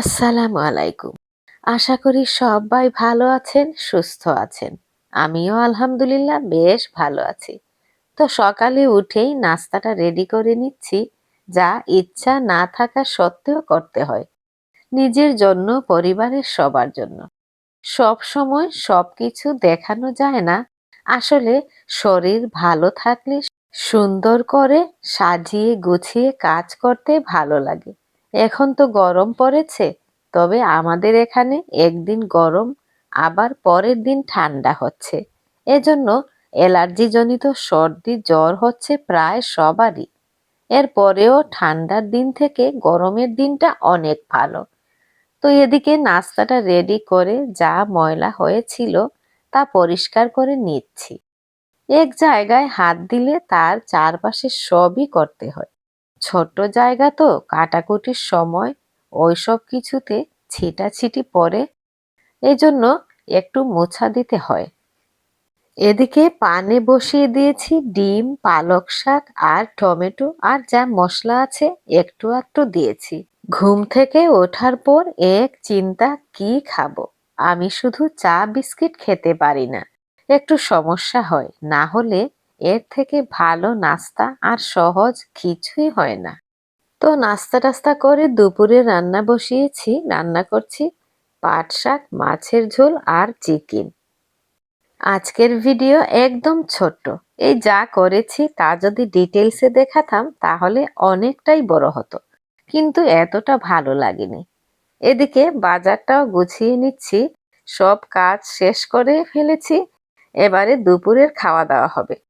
আসসালামু আলাইকুম। আশা করি সবাই ভালো আছেন, সুস্থ আছেন। আমিও আলহামদুলিল্লাহ বেশ ভালো আছি। তো সকালে উঠেই নাস্তাটা রেডি করে নিচ্ছি, যা ইচ্ছা না থাকা সত্ত্বেও করতে হয়। নিজের জন্য, পরিবারের সবার জন্য। সব সময় সবকিছু দেখানো যায় না। আসলে শরীর ভালো থাকলে সুন্দর করে সাজিয়ে গুছিয়ে কাজ করতে ভালো লাগে। এখন তো গরম পড়েছে, তবে আমাদের এখানে একদিন গরম, আবার পরের দিন ঠান্ডা হচ্ছে। এজন্য অ্যালার্জিজনিত সর্দি, জ্বর হচ্ছে প্রায় সবারই। এরপরেও ঠান্ডার দিন থেকে গরমের দিনটা অনেক ভালো। তো এদিকে নাস্তাটা রেডি করে যা ময়লা হয়েছিল তা পরিষ্কার করে নিচ্ছি। এক জায়গায় হাত দিলে তার চারপাশে সবই করতে হয়। ছোট্ট জায়গা তো কাটাকুটির সময় ওইসব কিছুতে ছিটাছিটি পড়ে, এজন্য একটু মোছা দিতে হয়। এদিকে পানে বসিয়ে দিয়েছি ডিম, পালক শাক আর টমেটো আর যা মশলা আছে একটু একটু দিয়েছি। ঘুম থেকে ওঠার পর এক চিন্তা, কি খাব? আমি শুধু চা, বিস্কিট খেতে পারি না। একটু সমস্যা হয়, না হলে এর থেকে ভালো নাস্তা আর সহজ কিছুই হয় না। তো নাস্তা টাস্তা করে দুপুরে রান্না বসিয়েছি, রান্না করছি পাট শাক, মাছের ঝোল আর চিকেন। আজকের ভিডিও একদম ছোট্ট। এই যা করেছি তা যদি ডিটেলসে দেখাতাম তাহলে অনেকটাই বড় হতো। কিন্তু এতটা ভালো লাগেনি। এদিকে বাজারটাও গুছিয়ে নিচ্ছি, সব কাজ শেষ করে ফেলেছি। এবারে দুপুরের খাওয়া দাওয়া হবে।